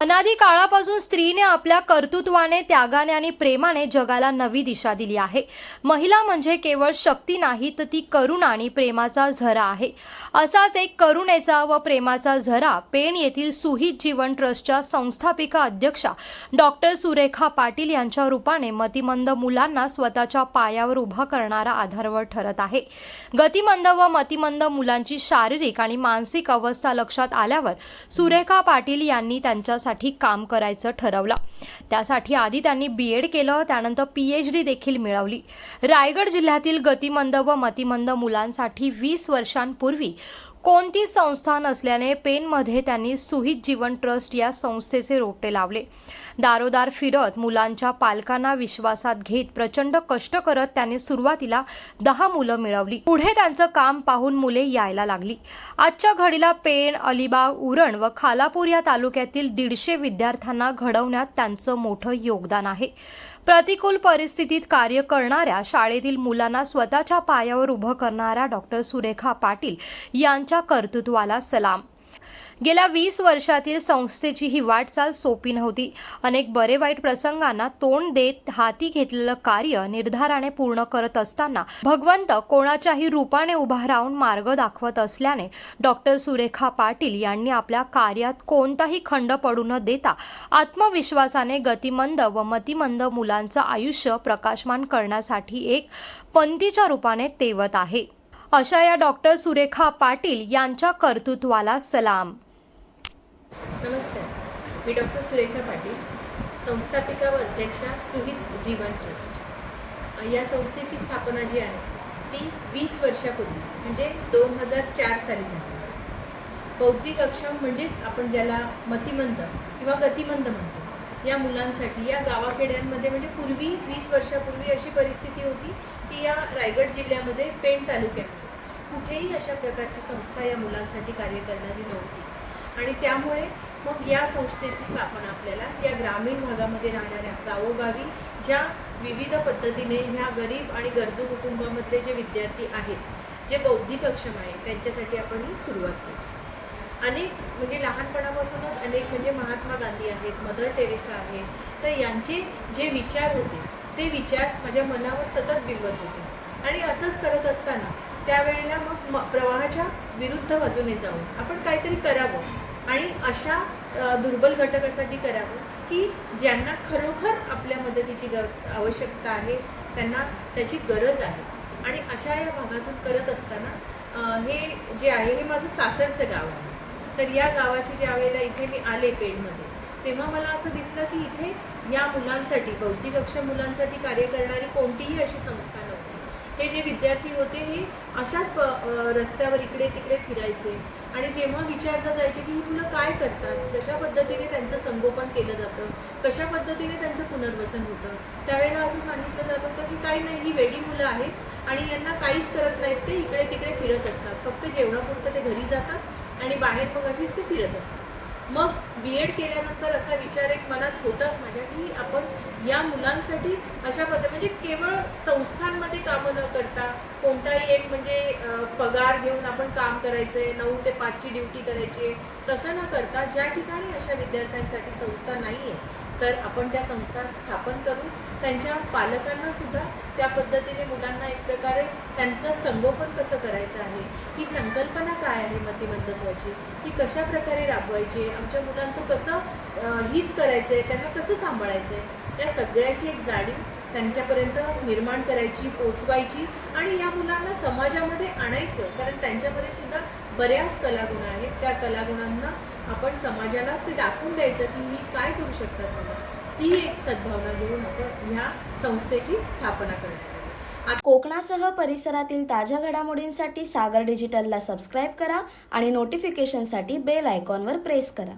अनादी काळापासून स्त्रीने आपल्या कर्तृत्वाने त्यागाने आणि प्रेमाने जगाला नवी दिशा दिली आहे. महिला म्हणजे केवळ शक्ती नाही तर ती करुणा आणि प्रेमाचा झरा आहे. असाच एक करुणेचा व प्रेमाचा झरा पेण येथील सुहित जीवन ट्रस्टच्या संस्थापिका अध्यक्षा डॉक्टर सुरेखा पाटील यांच्या रूपाने मतिमंद मुलांना स्वतःच्या पायावर उभा करणारा आधारवर ठरत आहे. गतिमंद व मतिमंद मुलांची शारीरिक आणि मानसिक अवस्था लक्षात आल्यावर सुरेखा पाटील यांनी साठी काम करायचं ठरवलं. त्यासाठी आधी त्यांनी बी एड केलं त्यानंतर पी एच डी देखील मिळवली. रायगड जिल्ह्यातील गतिमंद व मतिमंद मुलांसाठी वीस वर्षांपूर्वी कोणती संस्था नसल्याने पेनमध्ये त्यांनी सुहित जीवन ट्रस्ट या संस्थेचे रोपटे लावले. दारोदार फिरत मुलांच्या पालकांना विश्वासात घेत प्रचंड कष्ट करत त्यांनी सुरुवातीला दहा मुलं मिळवली. पुढे त्यांचं काम पाहून मुले यायला लागली. आजच्या घडीला पेण अलिबाग उरण व खालापूर या तालुक्यातील दीडशे विद्यार्थ्यांना घडवण्यात त्यांचं मोठं योगदान आहे. प्रतिकूल परिस्थितीत कार्य करणाऱ्या शाळेतील मुलांना स्वतःच्या पायावर उभं करणाऱ्या डॉक्टर सुरेखा पाटील यांच्या कर्तृत्वाला सलाम. गेल्या वीस वर्षातील संस्थेची ही वाटचाल सोपी नव्हती. अनेक बरे वाईट प्रसंगांना तोंड देत हाती घेतलेलं कार्य निर्धाराने पूर्ण करत असताना भगवंत कोणाच्याही रूपाने उभा राहून मार्ग दाखवत असल्याने डॉक्टर सुरेखा पाटील यांनी आपल्या कार्यात कोणताही खंड पडू न देता आत्मविश्वासाने गतिमंद व मतिमंद मुलांचं आयुष्य प्रकाशमान करण्यासाठी एक पंथीच्या रूपाने तेवत आहे. अशा या डॉक्टर सुरेखा पाटील यांच्या कर्तृत्वाला सलाम. नमस्कार. मी डॉक्टर सुरेखा पाटील संस्थापिका व अध्यक्षा सुहित जीवन ट्रस्ट. या संस्थेची स्थापना जी आहे ती वीस वर्षापूर्वी म्हणजे दोन हजार चार साली झाली. बौद्धिक अक्षम म्हणजेच आपण ज्याला मतिमंद किंवा गतिमंद म्हणतो या मुलांसाठी या गावाखेड्यांमध्ये म्हणजे पूर्वी वीस वर्षापूर्वी अशी परिस्थिती होती की या रायगड जिल्ह्यामध्ये पेण तालुक्यात कुठेही अशा प्रकारची संस्था या मुलांसाठी कार्य करणारी नव्हती. आणि त्यामुळे मग या संस्थेची स्थापना आपल्याला या ग्रामीण भागामध्ये राहणाऱ्या गावोगावी ज्या विविध पद्धतीने ह्या गरीब आणि गरजू कुटुंबामधले जे विद्यार्थी आहेत जे बौद्धिक अक्षम आहेत त्यांच्यासाठी आपण ही सुरुवात केली. अनेक म्हणजे लहानपणापासूनच अनेक म्हणजे महात्मा गांधी आहेत मदर टेरेसा आहेत तर यांचे जे विचार होते ते विचार माझ्या मनावर सतत बिंबत होते. आणि असंच करत असताना त्यावेळेला मग प्रवाहाच्या विरुद्ध बाजूने जाऊन आपण काहीतरी करावं. आणि अशा दुर्बल घटकासाठी करावं की ज्यांना खरोखर आपल्या मदतीची ग आवश्यकता आहे त्यांना त्याची गरज आहे. आणि अशा या भागातून करत असताना हे जे आहे हे माझं सासरचं गाव आहे. तर या गावाची ज्या वेळेला इथे मी आले पेणमध्ये तेव्हा मला असं दिसलं की इथे या मुलांसाठी बौद्धिक अक्षम मुलांसाठी कार्य करणारी कोणतीही अशी संस्था नव्हती. हे जे विद्यार्थी होते हे अशाच प रस्त्यावर इकडे तिकडे फिरायचे. आणि जेव्हा विचारलं जायचे की ही मुलं काय करतात कशा पद्धतीने त्यांचं संगोपन केलं जातं कशा पद्धतीने त्यांचं पुनर्वसन होतं त्यावेळेला असं सांगितलं जात होतं की काही नाही ही वेडी मुलं आहेत आणि यांना काहीच करत नाहीत ते इकडे तिकडे फिरत असतात. फक्त जेवणापुरतं ते घरी जातात आणि बाहेर मग अशीच ते फिरत असतात. मग बी एड केल्यानंतर असा विचार एक मनात होताच माझ्या की आपण या मुलांसाठी अशा पद्धती म्हणजे केवळ संस्थांमध्ये कामं न करता कोणताही एक म्हणजे पगार घेऊन आपण काम करायचंय नऊ ते पाचची ड्युटी करायची आहे तसं न करता ज्या ठिकाणी अशा विद्यार्थ्यांसाठी संस्था नाही आहे तर आपण त्या संस्था स्थापन करून त्यांच्या पालकांना सुद्धा त्या पद्धतीने मुलांना एक प्रकारे त्यांचं संगोपन कसं करायचं आहे ही संकल्पना काय आहे मतिमंदत्वाची ती कशा प्रकारे राबवायची? आमच्या मुलांचं कसं हित करायचं आहे त्यांना कसं सांभाळायचं आहे त्या सगळ्याची एक जाणीव त्यांच्यापर्यंत निर्माण करायची पोचवायची आणि या मुलांना समाजामध्ये आणायचं. कारण त्यांच्यामध्ये सुद्धा बऱ्याच कलागुण आहेत. त्या कलागुणांना आपण समाजाला ते दाखवून द्यायचं की ही काय करू शकतात ती एक सद्भावना घेऊन आपण ह्या संस्थेची स्थापना करणार कोकणासह परिसरातील ताज्या घडामोडींसाठी सागर डिजिटलला सबस्क्राईब करा आणि नोटिफिकेशनसाठी बेल आयकॉनवर प्रेस करा.